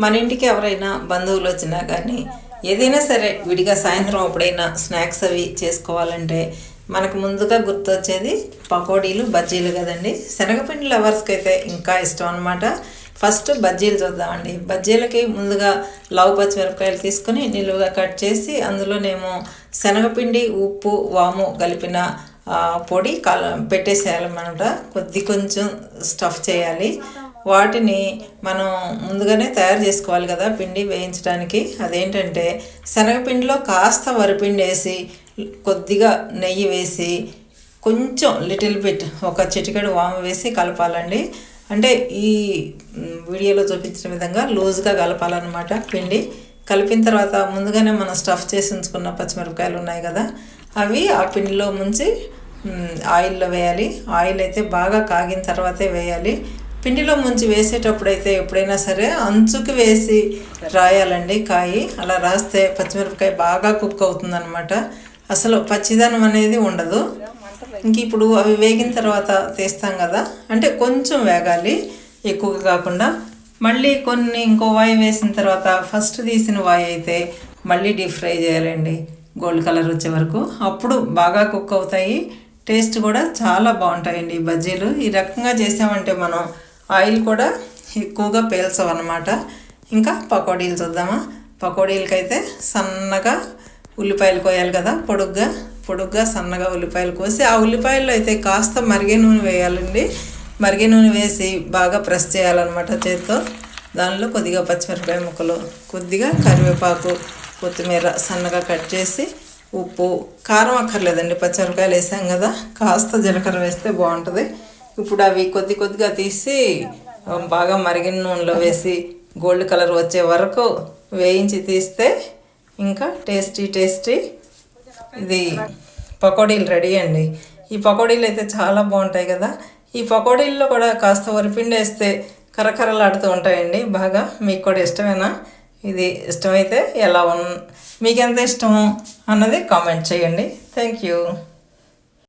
మన ఇంటికి ఎవరైనా బంధువులు వచ్చినా కానీ ఏదైనా సరే విడిగా సాయంత్రం అప్పుడైనా స్నాక్స్ అవి చేసుకోవాలంటే మనకు ముందుగా గుర్తొచ్చేది పకోడీలు బజ్జీలు కదండి. శనగపిండి లవర్స్కి అయితే ఇంకా ఇష్టం అనమాట ఫస్ట్ బజ్జీలు చూద్దామండి. బజ్జీలకి ముందుగా లావు పచ్చిమిరపకాయలు తీసుకొని నిలువుగా కట్ చేసి అందులోనేమో శనగపిండి ఉప్పు వాము కలిపిన పొడి కాల పెట్టేసేయాలన్నమాట. కొద్ది కొంచెం స్టఫ్ చేయాలి. వాటిని మనం ముందుగానే తయారు చేసుకోవాలి కదా పిండి వేయించడానికి. అదేంటంటే శనగపిండిలో కాస్త వరిపిండి వేసి కొద్దిగా నెయ్యి వేసి కొంచెం లిటిల్ బిట్ ఒక చిటికెడు వాము వేసి కలపాలండి. అంటే ఈ వీడియోలో చూపించిన విధంగా లూజ్గా కలపాలన్నమాట పిండి. కలిపిన తర్వాత ముందుగానే మనం స్టఫ్ చేసి ఉంచుకున్న పచ్చిమిరపకాయలు ఉన్నాయి కదా అవి ఆ పిండిలో ముంచి ఆయిల్లో వేయాలి. ఆయిల్ అయితే బాగా కాగిన తర్వాతే వేయాలి. పిండిలో ముంచి వేసేటప్పుడు అయితే ఎప్పుడైనా సరే అంచుకు వేసి రాయాలండి కాయి. అలా రాస్తే పచ్చిమిరపకాయ బాగా కుక్ అవుతుందన్నమాట. అసలు పచ్చిదనం అనేది ఉండదు. ఇంక ఇప్పుడు అవి వేగిన తర్వాత తీస్తాం కదా. అంటే కొంచెం వేగాలి ఎక్కువగా కాకుండా. మళ్ళీ కొన్ని ఇంకో వాయి వేసిన తర్వాత ఫస్ట్ తీసిన వాయి అయితే మళ్ళీ డీప్ ఫ్రై చేయాలండి. గోల్డ్ కలర్ వచ్చే వరకు. అప్పుడు బాగా కుక్ అవుతాయి. టేస్ట్ కూడా చాలా బాగుంటాయండి ఈ బజ్జీలు. ఈ రకంగా చేసామంటే మనం ఆయిల్ కూడా ఎక్కువగా పీల్చవన్నమాట. ఇంకా పకోడీలు చూద్దామా? పకోడీలకైతే సన్నగా ఉల్లిపాయలు కోయాలి కదా పొడుగ్గా. పొడుగ్గా సన్నగా ఉల్లిపాయలు కోసి ఆ ఉల్లిపాయల్లో అయితే కాస్త మరిగే నూనె వేయాలండి. మరిగే నూనె వేసి బాగా ప్రెస్ చేయాలన్నమాట చేతితో. దానిలో కొద్దిగా పచ్చిమిరపకాయ ముక్కలు కొద్దిగా కరివేపాకు కొత్తిమీర సన్నగా కట్ చేసి ఉప్పు కారం అక్కర్లేదండి. పచ్చిమిరపకాయలు వేసాం కదా కాస్త జీలకర్ర వేస్తే బాగుంటుంది. ఇప్పుడు అవి కొద్ది కొద్దిగా తీసి బాగా మరిగిన నూనెలో వేసి గోల్డ్ కలర్ వచ్చే వరకు వేయించి తీస్తే ఇంకా టేస్టీ టేస్టీ. ఇది పకోడీలు రెడీ అండి. ఈ పకోడీలు అయితే చాలా బాగుంటాయి కదా. ఈ పకోడీల్లో కూడా కాస్త వరిపిండి వేస్తే కరకరలాడుతూ ఉంటాయండి. బాగా మీకు కూడా ఇష్టమేనా? ఇది ఇష్టమైతే ఎలా ఉన్ మీకు ఎంత ఇష్టము అన్నది కామెంట్ చేయండి. Thank you.